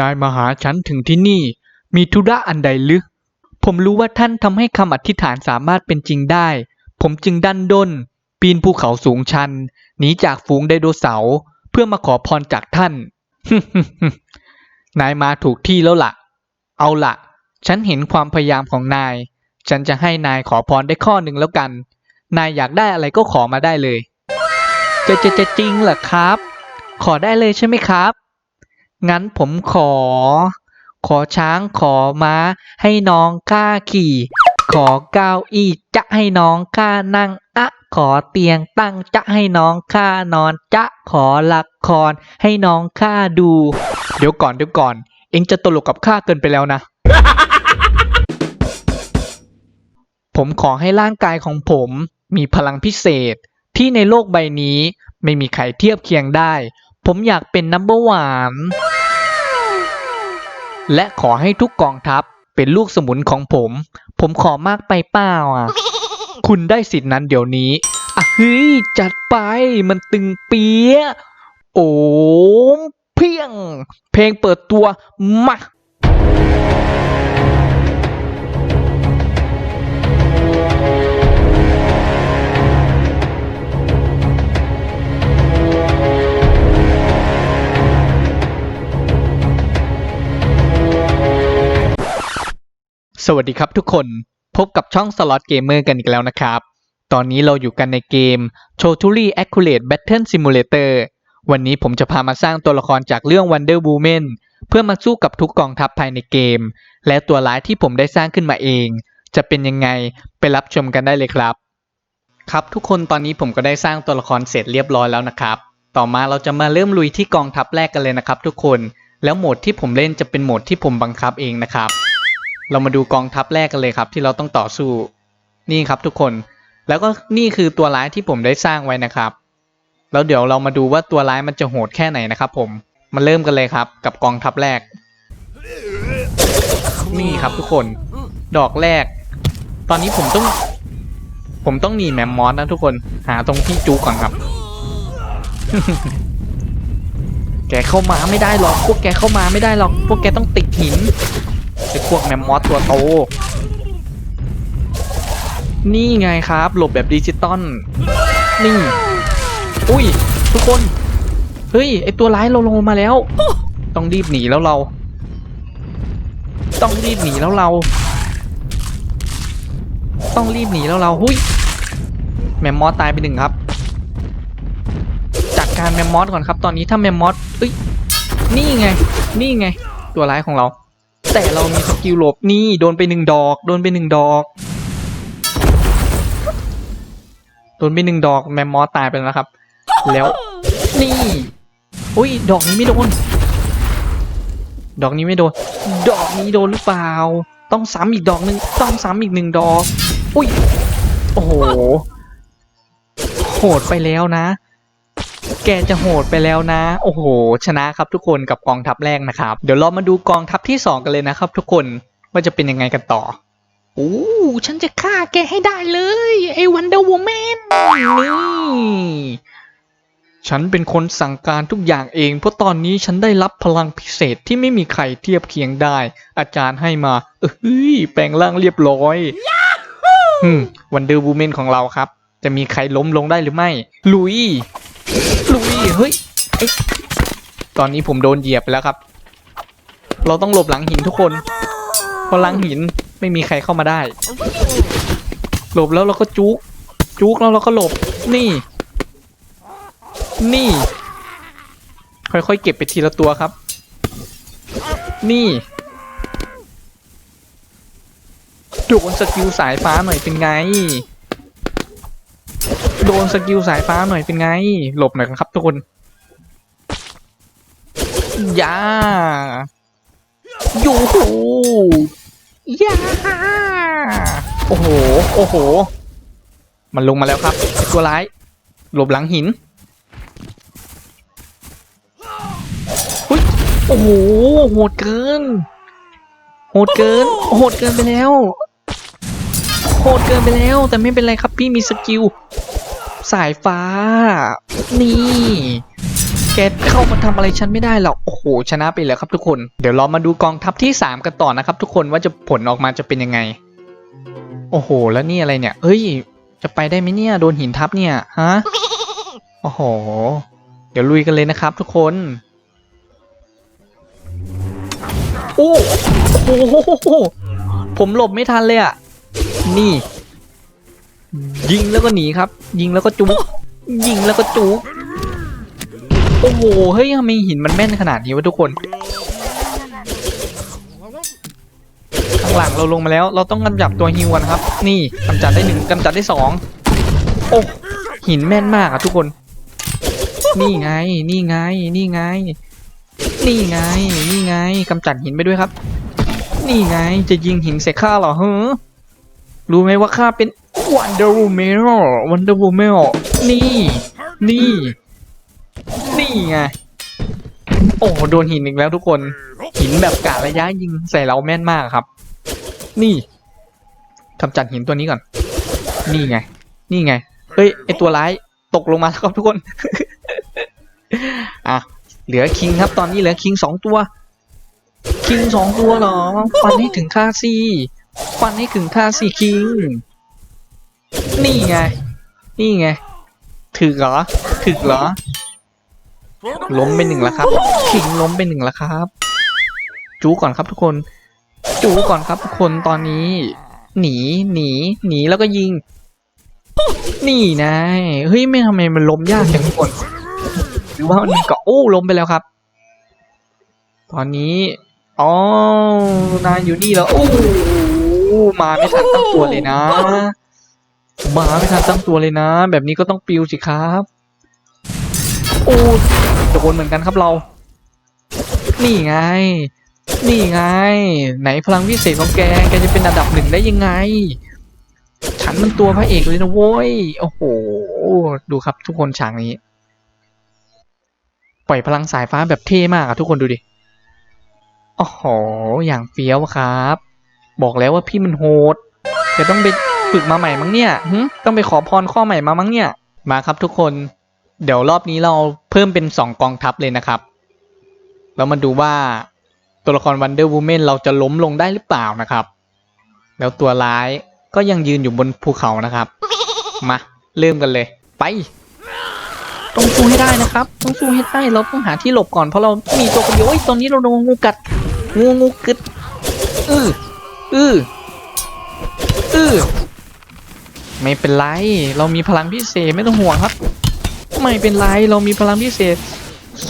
นายมาหาฉันถึงที่นี่ มีธุระอันใดหรือผมรู้ว่าท่านทำให้คำอธิษฐานสามารถเป็นจริงได้ ผมจึงดันด้น ปีนภูเขาสูงชัน หนีจากฝูงไดโนเสาร์เพื่อมาขอพรจากท่าน นายมาถูกที่แล้วล่ะ เอาล่ะ ฉันเห็นความพยายามของนาย ฉันจะให้นายขอพรได้ข้อหนึ่งแล้วกัน นายอยากได้อะไรก็ขอมาได้เลย จะจะจะจริงเหรอครับ ขอได้เลยใช่ไหมครับ งั้นผมขอ ขอช้างขอม้า ให้น้องกล้าขี่ ขอเก้าอี้จะให้น้องกล้านั่งอะขอเตียงตั้งจะให้น้องข้านอนจะขอละครให้น้องข้าดู เดี๋ยวก่อนเดี๋ยวก่อน เองจะตลกกับข้าเกินไปแล้วนะ ผมขอให้ร่างกายของผมมีพลังพิเศษ ที่ในโลกใบนี้ไม่มีใครเทียบเคียงได้ ผมอยากเป็นนัมเบอร์วาน และขอให้ทุกกองทัพเป็นลูกสมุนของผม ผมขอมากไปเปล่าอะ คุณได้สิทธินั้นเดี๋ยวนี้ อะเฮ้ย จัดไปมันตึงเปียะโอ้มเพียง เพลงเปิดตัวมา สวัสดีครับทุกคนพบกับช่อง Slot Gamer กันอีกแล้วนะครับ ตอนนี้เราอยู่กันในเกม Totally Accurate Battle Simulator วันนี้ผมจะพามาสร้างตัวละครจากเรื่อง Wonder Woman เพื่อมาสู้กับทุกกองทัพภายในเกม และตัวร้ายที่ผมได้สร้างขึ้นมาเอง จะเป็นยังไงไปรับชมกันได้เลยครับ ครับทุกคนตอนนี้ผมก็ได้สร้างตัวละครเสร็จเรียบร้อยแล้วนะครับ ต่อมาเราจะมาเริ่มลุยที่กองทัพแรกกันเลยนะครับ ทุกคน แล้วโหมดที่ผมเล่นจะเป็นโหมดที่ผมบังคับเองนะครับ เรามาดูกองทัพแรกกันเลยครับ ที่เราต้องต่อสู้นี่ครับทุกคน แล้วก็นี่คือตัวร้ายที่ผมได้สร้างไว้นะครับ แล้วเดี๋ยวเรามาดูว่าตัวร้ายมันจะโหดแค่ไหนนะครับ ผมมาเริ่มกันเลยครับ กับกองทัพแรก นี่ครับทุกคน ดอกแรก ตอนนี้ผมต้อง ผมต้องหนีแมมมอสนะทุกคนหาตรงที่จูก่อนครับ แกเข้ามาไม่ได้หรอก พวกแกเข้ามาไม่ได้หรอก พวกแกต้องติดหิน ไอ้พวกแมมมอสตัวโต นี่ไงครับ หลบแบบดิจิตอล นี่ อุ้ย ทุกคน เฮ้ย ไอตัวร้ายเราลงมาแล้ว ต้องรีบหนีแล้วเรา ต้องรีบหนีแล้วเรา ต้องรีบหนีแล้วเรา หุยแมมมอสตายไปหนึ่งครับ จัดการแมมมอสก่อนครับ ตอนนี้ถ้าแมมมอสเอ้ย นี่ไง นี่ไง ตัวร้ายของเรา แต่เรามีสกิลหลบนี่โดนไปหนึ่งดอก โดนไปหนึ่งดอก โดนไปหนึ่งดอกแมมมอสตายไปแล้วครับ แล้วนี่อุ้ยดอกนี้ไม่โดน ดอกนี้ไม่โดน ดอกนี้โดนหรือเปล่า ต้องซ้ำอีกดอกหนึ่งต้องซ้ำอีกหนึ่งดอก อุ้ย โอ้โห โหดไปแล้วนะ แกจะโหดไปแล้วนะ โอ้โห ชนะครับทุกคนกับกองทัพแรกนะครับ เดี๋ยวเรามาดูกองทัพที่สองกันเลยนะครับ ทุกคนว่าจะเป็นยังไงกันต่อโอ้ฉันจะฆ่าแกให้ได้เลย ไอ้วันเดอร์วูแมนนี่ฉันเป็นคนสั่งการทุกอย่างเอง เพราะตอนนี้ฉันได้รับพลังพิเศษที่ไม่มีใครเทียบเคียงได้ อาจารย์ให้มาเอ้ยแปลงร่างเรียบร้อยอืมวันเดอร์วูแมนของเราครับ จะมีใครล้มลงได้หรือไม่ ลุย ลุยเฮ้ยตอนนี้ผมโดนเหยียบไปแล้วครับ เราต้องหลบหลังหินทุกคนเพราะหลังหินไม่มีใครเข้ามาได้ หลบแล้วเราก็จุกจุกแล้วเราก็หลบนี่ นี่ ค่อยๆเก็บไปทีละตัวครับ นี่โดนสกิลสายฟ้าหน่อยเป็นไง โดนสกิลสายฟ้าหน่อยเป็นไง หลบหน่อยครับทุกคนยาอยู่หูยาโอ้โห โอ้โห มันลงมาแล้วครับ ตัวร้าย หลบหลังหินหุ้ยโอ้โห โหดเกิน โหดเกิน โหดเกินไปแล้ว โหดเกินไปแล้ว แต่ไม่เป็นไรครับพี่มีสกิล สายฟ้า นี่ แกเข้ามาทำอะไรฉันไม่ได้หรอก โอ้โห ชนะไปแล้วครับทุกคน เดี๋ยวเรามาดูกองทัพที่ 3 กันต่อนะครับทุกคนว่าจะผลออกมาจะเป็นยังไง โอ้โห แล้วนี่อะไรเนี่ย เอ้ย จะไปได้ไหมเนี่ย โดนหินทับเนี่ย ฮะ โอ้โห เดี๋ยวลุยกันเลยนะครับทุกคน โอ้โห ผมหลบไม่ทันเลยอะนี่ ยิงแล้วก็หนีครับ ยิงแล้วก็จุกยิงแล้วก็จุกโอ้โหเฮ้ยทำไมหินมันแม่นขนาดนี้วะทุกคนข้างหลังเราลงมาแล้ว เราต้องกำจับตัวฮิวกันครับ นี่กำจัดได้หนึ่งกำจัดได้สองโอ้หินแม่นมากอะทุกคน นี่ไง นี่ไง นี่ไง นี่ไง นี่ไงกำจัดหินไปด้วยครับ นี่ไงจะยิงหินใส่ข้าเหรอเฮ้อรู้ไหมว่าข้าเป็น Wonder Woman Wonder Woman นี่ นี่ นี่ไง โอ้โหโดนหินอีกแล้วทุกคน หินแบบกะระยะยิงใส่เราแม่นมากครับ นี่กำจัดหินตัวนี้ก่อน นี่ไง นี่ไง เฮ้ย ไอตัวร้ายตกลงมาแล้วครับทุกคน อะ เหลือคิงครับ ตอนนี้เหลือคิงสองตัว คิงสองตัวเหรอ ฟันให้ถึงค่าซี่ฟันให้ถึงค่าซี่คิง นี่ไง นี่ไง ถึกเหรอ ถึกเหรอ ล้มไปหนึ่งแล้วครับ คิงล้มไปหนึ่งแล้วครับ จูก่อนครับทุกคน จูก่อนครับทุกคนตอนนี้ หนี หนี หนีแล้วก็ยิง นี่นายเฮ้ยไม่ทำไมมันล้มยากจังทุกคน หรือว่ามันมีเกาะโอ้ล้มไปแล้วครับ ตอนนี้ อ๋อนายอยู่นี่แล้ว โอ้มาไม่ทันตั้งตัวเลยนะ มาไม่ทันตั้งตัวเลยนะ แบบนี้ก็ต้องปิวสิครับโอ้โดนเหมือนกันครับเรา นี่ไง นี่ไง ไหนพลังวิเศษของแก แกจะเป็นอันดับหนึ่งได้ยังไง ฉันมันตัวพระเอกเลยนะโว้ย โอ้โห ดูครับทุกคนฉากนี้ ปล่อยพลังสายฟ้าแบบเท่มากอะทุกคนดูดิ โอ้โห อย่างเฟี้ยวครับ บอกแล้วว่าพี่มันโหดแกต้องไป ฝึกมาใหม่มั้งเนี่ยหึต้องไปขอพรข้อใหม่มามั้งเนี่ย มาครับทุกคน เดี๋ยวรอบนี้เราเพิ่มเป็นสองกองทัพเลยนะครับ แล้วมาดูว่าตัวละคร Wonder Woman เราจะล้มลงได้หรือเปล่านะครับ แล้วตัวร้ายก็ยังยืนอยู่บนภูเขานะครับ มาเริ่มกันเลย ไป ต้องสู้ให้ได้นะครับ ต้องสู้ให้ได้เราต้องหาที่หลบก่อนเพราะเรามีตัวคนเดียวโอ้ยตอนนี้เราโดนงูกัด งูงูกึด อืออืออือ ไม่เป็นไร เรามีพลังพิเศษไม่ต้องห่วงครับ ไม่เป็นไร เรามีพลังพิเศษ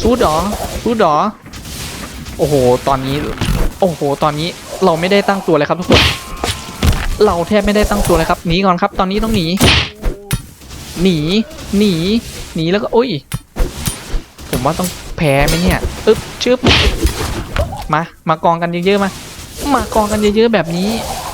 สู้ดอสู้ดอโอ้โห ตอนนี้ โอ้โห ตอนนี้เราไม่ได้ตั้งตัวเลยครับทุกคน เราแทบไม่ได้ตั้งตัวเลยครับ หนีก่อนครับ ตอนนี้ต้องหนี หนี หนี หนีแล้วก็ โอ้ย ผมว่าต้องแพ้ไหมเนี่ย อึ๊บ ชึบ มา มากองกันเยอะๆมา มากองกันเยอะๆแบบนี้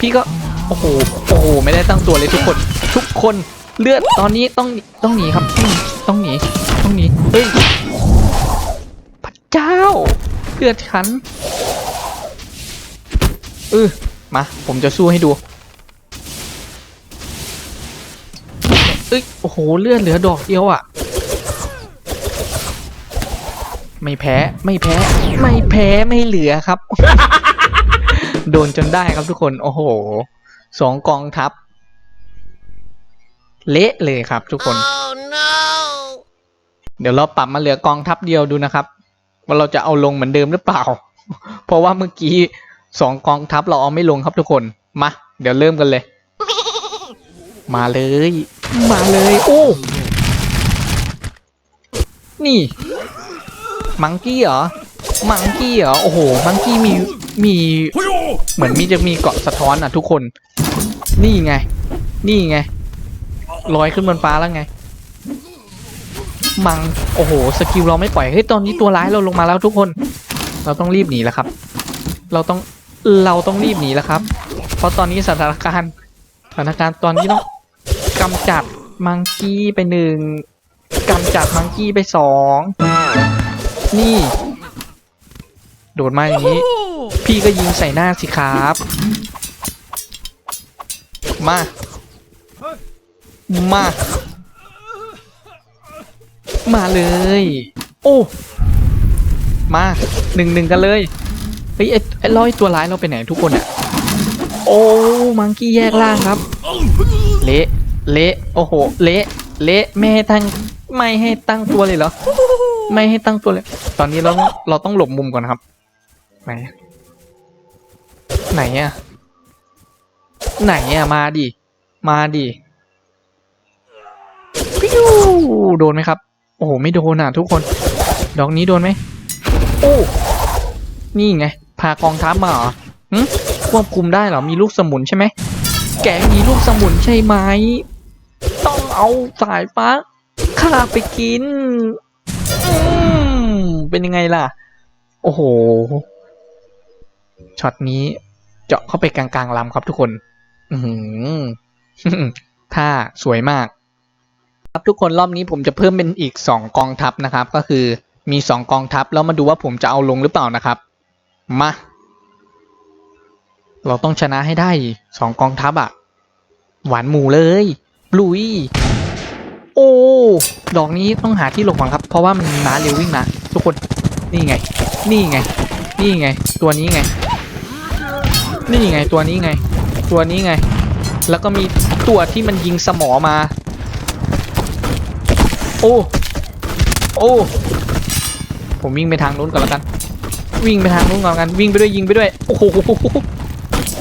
พี่ก็ โอ้โห โอ้โห ไม่ได้ตั้งตัวเลยทุกคน ทุกคนเลือดตอนนี้ต้องต้องหนีครับต้องหนีต้องหนีเฮ้ยพระเจ้าเลือดฉันเออมาผมจะสู้ให้ดูเอ้ยโอ้โหเลือดเหลือดอกเดียวอะ่ะ ไม่แพ้ไม่แพ้ ไม่แพ้ไม่เหลือครับ โดนจนได้ครับทุกคน โอ้โหสองกองทัพ เละเลยครับทุกคน Oh no! เดี๋ยวเราปรับมาเหลือกองทัพเดียวดูนะครับ ว่าเราจะเอาลงเหมือนเดิมหรือเปล่า เพราะว่าเมื่อกี้สองกองทัพเราเอาไม่ลงครับทุกคน มา เดี๋ยวเริ่มกันเลย มาเลย มาเลยโอ้นี่ มังกี้เหรอ มังกี้เหรอ โอ้โห มังกี้มี มี เหมือนมีจะมีเกาะสะท้อนอะทุกคน นี่ไง นี่ไง ลอยขึ้นบนฟ้าแล้วไง มัง โอ้โห สกิลเราไม่ปล่อย เฮ้ย ตอนนี้ตัวร้ายเราลงมาแล้วทุกคน เราต้องรีบหนีแล้วครับ เราต้อง เราต้องรีบหนีแล้วครับ เพราะตอนนี้สถานการณ์สถานการณ์ตอนนี้ต้องกำจัดมังกี้ไปหนึ่งกำจัดมังกี้ไปสองนี่ โดดมาอย่างนี้ พี่ก็ยิงใส่หน้าสิครับ มา มา มาเลย โอ้ มาหนึ่งหนึ่งกันเลยเฮ้ยไอ้ไอ้ร้อยตัวร้ายเราไปไหนทุกคนอะโอ้ มังกี้แยกล่างครับ เละ เละ โอ้โห เละ เละ ไม่ให้ตั้ง ไม่ให้ตั้งตัวเลยเหรอ ไม่ให้ตั้งตัวเลย ตอนนี้เราเราต้องหลบมุมก่อนครับ ไหน ไหนอะไหนอะมาดิ มาดิ โดนไหมครับ โอ้โห ไม่โดนอะทุกคน ดอกนี้โดนไหมโอ้นี่ไง พากองทัพมาเหรอหึควบคุมได้เหรอ มีลูกสมุนใช่ไหม แกมีลูกสมุนใช่ไหม ต้องเอาสายฟ้าข้าไปกินอืเป็นยังไงล่ะ โอ้โห ช็อตนี้เจาะเข้าไปกลางๆลำครับทุกคน อือหือท่าสวยมาก ครับทุกคนรอบนี้ผมจะเพิ่มเป็นอีกสองกองทัพนะครับ ก็คือมีสองกองทัพแล้วมาดูว่าผมจะเอาลงหรือเปล่านะครับ มา เราต้องชนะให้ได้สองกองทัพอะหวานหมูเลยลุยโอ้ดอกนี้ต้องหาที่หลบก่อนครับ เพราะว่ามันมีม้าเร็ววิ่งมาทุกคนนี่ไง นี่ไง นี่ไง ตัวนี้ไง นี่ไงตัวนี้ไง ตัวนี้ไง แล้วก็มีตัวที่มันยิงสมอมา โอ้โอ้ผมวิ่งไปทางนู้นก่อนแล้วกัน วิ่งไปทางนู้นก่อนแล้วกันวิ่งไปด้วยยิงไปด้วยโอ้โห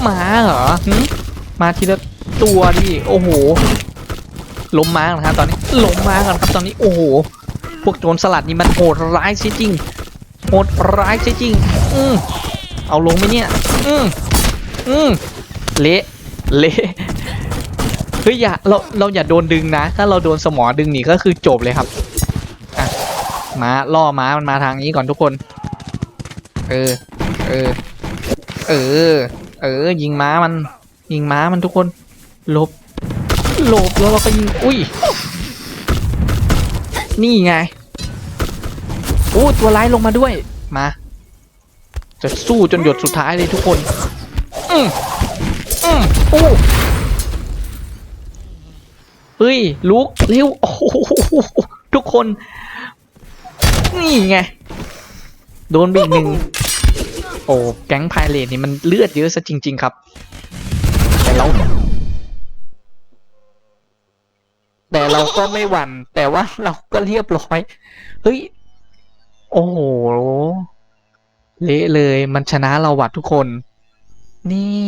หมาเหรอมาทีละตัวดิโอ้โหล้มม้าก่อครับตอนนี้ล้มม้าก่อนครับตอนนี้โอ้โหพวกโจรสลัดนี่มันโหดร้ายเสียจริงโหดร้ายเสียจริง อืมเอาลงไหมเนี่ย อืมอืมเละเละ ฮ้ยอย่าเราเราอย่าโดนดึงนะ ถ้าเราโดนสมอดึงหนีก็คือจบเลยครับอะมาล่อม้ามันมาทางนี้ก่อนทุกคน เออ เออ เออ เออ ยิงม้ามัน ยิงม้ามันทุกคนหลบหลบแล้วเราก็ยิงอุ้ย นี่ไงโอ้ตัวร้ายลงมาด้วยมา จะสู้จนหยดสุดท้ายเลยทุกคน อืมอืมโอ้ เฮ้ยลุกเร็วโอ้โหทุกคน นี่ไง โดนไปอีกหนึ่งโอ้แก๊งพายเลทนี่มันเลือดเยอะซะจริง ๆ ครับ แต่เรา แต่เราก็ไม่หวั่นแต่ว่าเราก็เรียบร้อย เฮ้ย โอ้โหเละเลยมันชนะเราวัดทุกคน นี่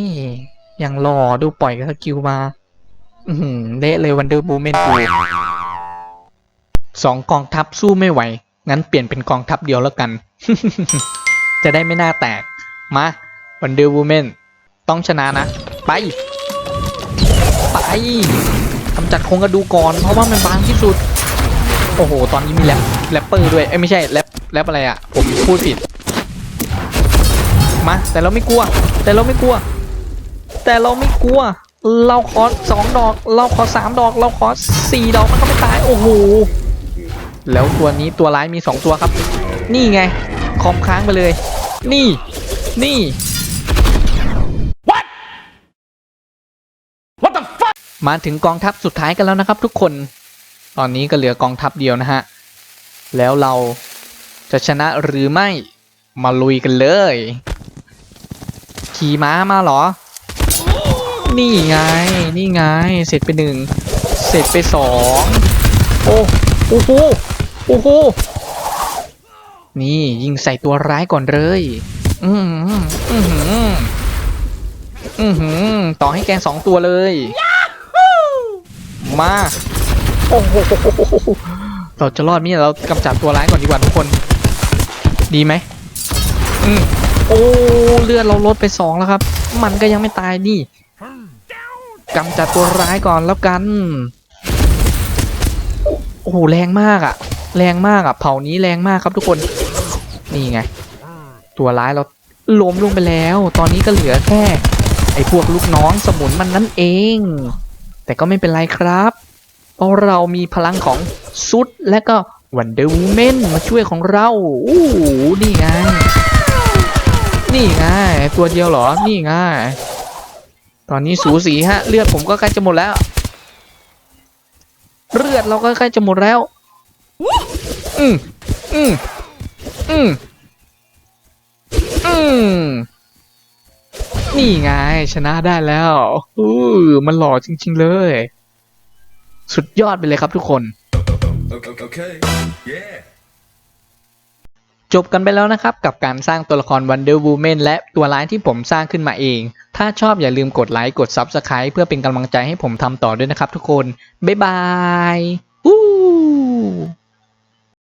ยังรอดูปล่อยสกิลมา อือหือเละเลยวันเดอร์บูเมนกูสองกองทัพสู้ไม่ไหว งั้นเปลี่ยนเป็นกองทัพเดียวแล้วกัน จะได้ไม่น่าแตก มาวันเดอร์บูเมนต้องชนะนะ ไป ไปกำจัดโครงกระดูกก่อน เพราะว่ามันบางที่สุด โอ้โห ตอนนี้มีแรปแรปเปอร์ด้วย เอ้ยไม่ใช่แรปแรปอะไรอะ่ะ ผมพูดผิด มา แต่เราไม่กลัว แต่เราไม่กลัว แต่เราไม่กลัว เราขอสองดอก เราขอสามดอก เราขอสี่ดอกมันก็ไม่ตาย โอ้โห แล้วตัวนี้ตัวร้ายมีสองตัวครับ นี่ไง คอมค้างไปเลย นี่ นี่ What the fuck? มาถึงกองทัพสุดท้ายกันแล้วนะครับทุกคน ตอนนี้ก็เหลือกองทัพเดียวนะฮะ แล้วเราจะชนะหรือไม่ มาลุยกันเลย ขี่ม้ามาเหรอ นี่ไง นี่ไง เสร็จไปหนึ่ง เสร็จไปสอง โอ้โอ้โห โอ้โห นี่ยิงใส่ตัวร้ายก่อนเลย อืมอืมอืมอืมอืมต่อให้แกงสองตัวเลย มา โอ้โห เราจะรอดไหมเนี่ยเรากำจัดตัวร้ายก่อนดีกว่าทุกคน ดีไหมอืมโอ้ เลือดเราลดไปสองแล้วครับ มันก็ยังไม่ตายนี่ กำจัดตัวร้ายก่อนแล้วกัน โอ้โหแรงมากอะแรงมากอะเผ่านี้แรงมากครับทุกคนนี่ไง ตัวร้ายเราล้มลงไปแล้ว ตอนนี้ก็เหลือแค่ ไอ้พวกลูกน้องสมุนมันนั่นเอง แต่ก็ไม่เป็นไรครับ เพราะเรามีพลังของซุดและก็วันเดอร์วูแมนมาช่วยของเราอู้นี่ไง นี่ไง ตัวเดียวเหรอ นี่ไง ตอนนี้สูสีฮะ เลือดผมก็ใกล้จะหมดแล้ว เลือดเราก็ใกล้จะหมดแล้ว อืมอืมอืมอืมนี่ไง ชนะได้แล้วอู้มันหล่อจริง ๆ เลย สุดยอดไปเลยครับทุกคน Okay, okay. Yeah. จบกันไปแล้วนะครับ กับการสร้างตัวละคร Wonder Woman และตัวร้ายที่ผมสร้างขึ้นมาเอง ถ้าชอบอย่าลืมกดไลค์กด Subscribe เพื่อเป็นกำลังใจให้ผมทำต่อด้วยนะครับทุกคน บ๊ายบายวู้